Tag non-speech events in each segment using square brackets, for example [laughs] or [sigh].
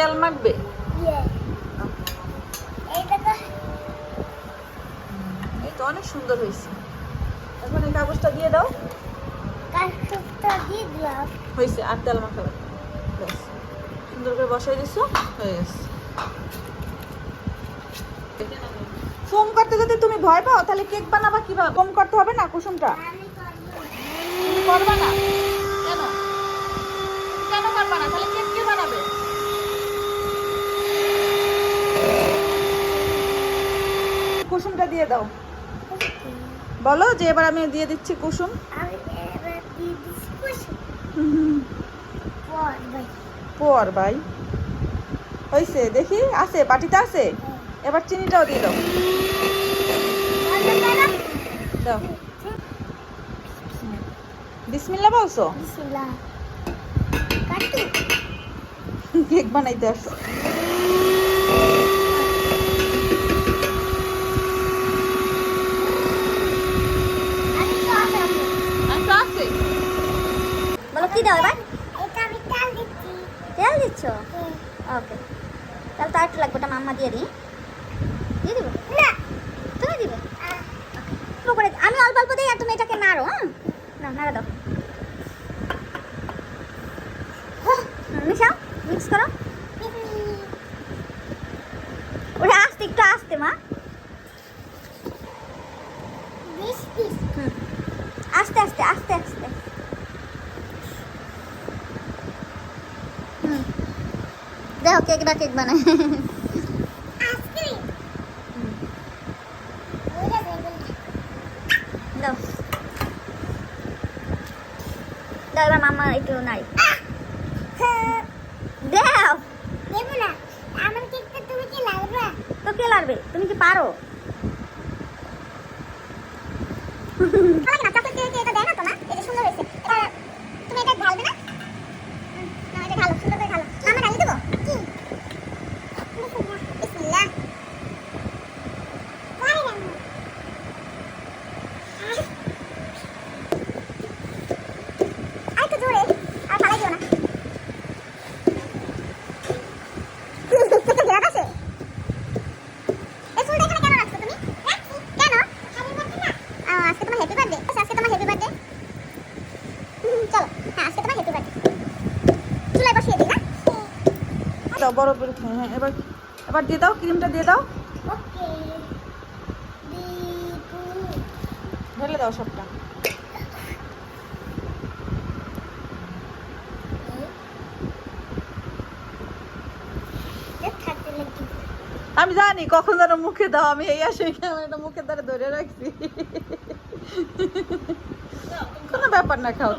তেল মাখবে? এই তো অনেক সুন্দর হয়েছে। এখন এই কাগজটা দিয়ে দাও। হয়েছে আর তেল মাখা লাগবে ব্যাস। সুন্দর করে বসাই দিছো হয়ে গেছে। ফোম করতে যদি তুমি ভয় পাও তাহলে কেক বানাবা কীভাবে? ফোম করতে হবে না কুসুমটা? করবা না কেন কেন করবা না তাহলে কেক কে বানাবে কুসুমটা দিয়ে দাও। বলো যে এবার আমি দিয়ে দিচ্ছি কুসুম। পর ভাই। হয়েছে দেখি আছে পাটিতে আছে? এবার চিনিটাও দিয়ে দাও। দাও। বিসমিল্লা বলছো? কেক বানাইতে আসছো আমি তো আছে আচ্ছা আছে বলো কি দাও এবার। এটা আমি তেল দিচ্ছি। তেল দিচ্ছ? ওকে। তাহলে তার একটু লাগবে ওটা মাম্মা দিয়ে দিই। দিয়ে দিব? না। তুমি দিবে? করে আমি অল্প অল্প দিই আর তুমি এটাকে নাড়ো হ্যাঁ? না নাড়া দাও। মিশাও মিক্স করো। ওটা আস্তে একটু আস্তে মা। আস্তে আস্তে আস্তে আস্তে। দেখো কেক দাও। দাও এবার একটু নাড়ি। দাও। দেবো না। আমার কেকটা তুমি কি লাগবে তো কে লাগবে তুমি কি পারো না চকলেট দিয়ে এটা দেয় না তো এটা সুন্দর হয়েছে। তুমি এটা ঢালবে না হুম, না এটা ঢালো সুন্দর করে ঢালো আমরা ঢালিয়ে দেবো কি বিসমিল্লাহ পরে ঢালবো। আর একটু জোরে আর ফালাই দিও না কেটে ঘেরা আছে এই ফুলটা এখানে কেন রাখছো তুমি কেন ও, আজকে তোমার হ্যাপি বার্থডে আজকে তোমার হ্যাপি বার্থডে চলো হ্যাঁ আজকে তোমার হ্যাপি বার্থডে চুলায় বসিয়ে দিই না দাও, বড় করে হ্যাঁ এবার এবার দিয়ে দাও ক্রিমটা দিয়ে দাও। ঢেলে দাও সবটা। আমি জানি, কখন যেন মুখে দাও, আমি এই আসে ক্যামেরাটা মুখের দ্বারা ধরে রাখছি। কোনো ব্যাপার না, খাও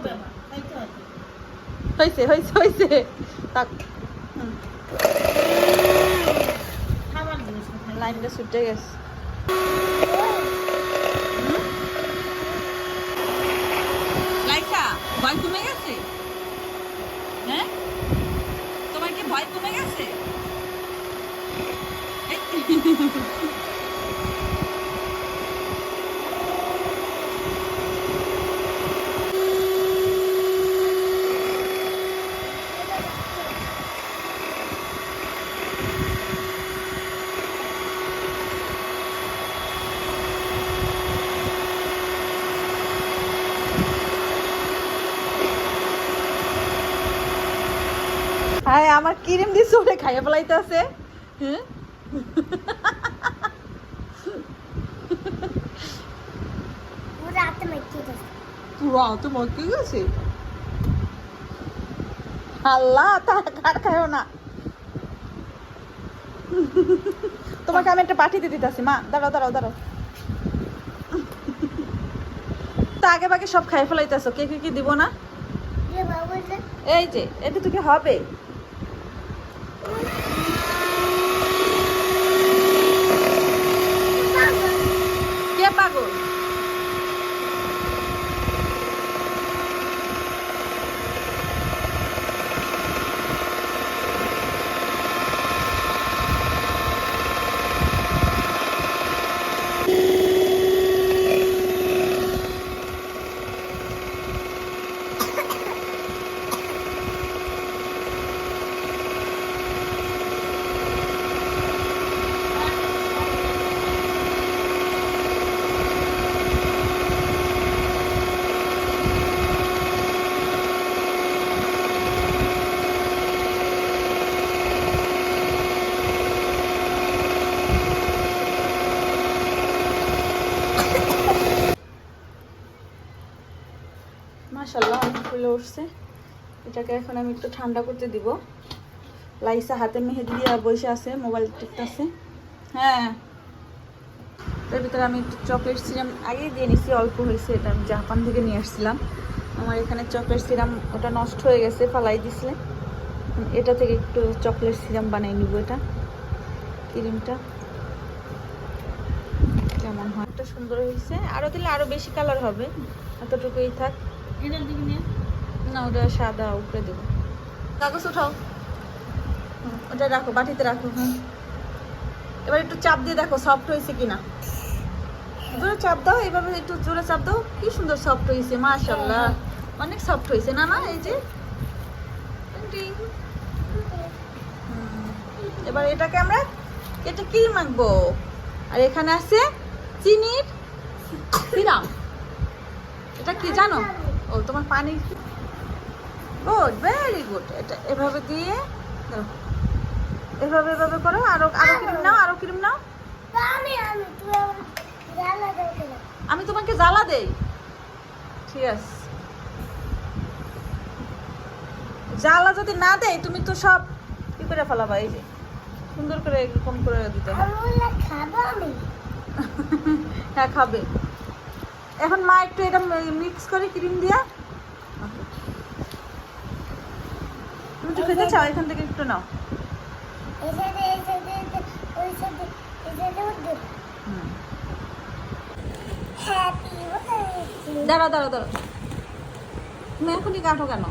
হয়েছে হয়েছে হয়েছে থাক। লাইনটা ছুটে কমে গেছে? হ্যাঁ? তোমার কি ভয় কমে গেছে হায় আমার কিরিম দিছে ওরে খাইয়া ফেলাইতে আছে হ্যাঁ? পুরো তো মরকে গেছে। আল্লাহ তার খায়ও না? তোমাকে আমি একটা পাঠিয়ে দিতে দিতেছি মা। দাঁড়াও দাঁড়াও দাঁড়াও। তা আগে বাগে সব খাই ফেলাইতেছো কে কে কি দিব না? এই যে এটা তো কি হবে। কে পাগল উঠছে। এটাকে এখন আমি একটু ঠান্ডা করতে দিব। লাইসা হাতে মেহেদি দিয়ে বসে আছে, মোবাইল টিপতেছে। হ্যাঁ। তার ভিতরে আমি একটু চকলেট সিরাম আগেই দিয়ে নিছি, অল্প হয়েছে, এটা আমি জাপান থেকে নিয়ে আসছিলাম। আমার এখানে চকলেট সিরাম ওটা নষ্ট হয়ে গেছে, ফালাই দিছিলে এটা থেকে একটু চকলেট সিরাম বানিয়ে নিব এটা, ক্রিমটা। কেমন হয়? একটা সুন্দর হয়েছে। আরও দিলে আরও বেশি কালার হবে। এতটুকুই থাক। এটার দিকে নিয়ে না, ওটা সাদা, উপরে দেবো। কাগজ উঠাও ওটা রাখো, বাটিতে রাখো, হুম। এবার একটু চাপ দিয়ে দেখো সফট হয়েছে কিনা। জোরে চাপ দাও, এভাবে একটু জোরে চাপ দাও। কি সুন্দর সফট হয়েছে মাশাল্লাহ অনেক সফট হয়েছে না না এই যে? এবার এটাকে আমরা এটা কি মাখবো? আর এখানে আছে চিনির সিরাম। এটা কি জানো? ও, তোমার পানি গুড ভেরি গুড এটা এভাবে দিয়ে এভাবে এভাবে করো আরও আরও ক্রিম নাও আরও ক্রিম নাও। আমি তোমাকে জ্বালা দেই। ঠিক আছে। জ্বালা যদি না দেয় তুমি তো সব কি করে ফেলাবা এই যে সুন্দর করে এরকম করে দিতে [laughs] হ্যাঁ খাবে। এখন মা একটু এটা মিক্স করে ক্রিম দিয়া তো খেতে চাও? এখান থেকে একটু নাও। দাঁড়া দাঁড়াও দাঁড়াও দাঁড়াও। তুমি এখনই কাটো কেন?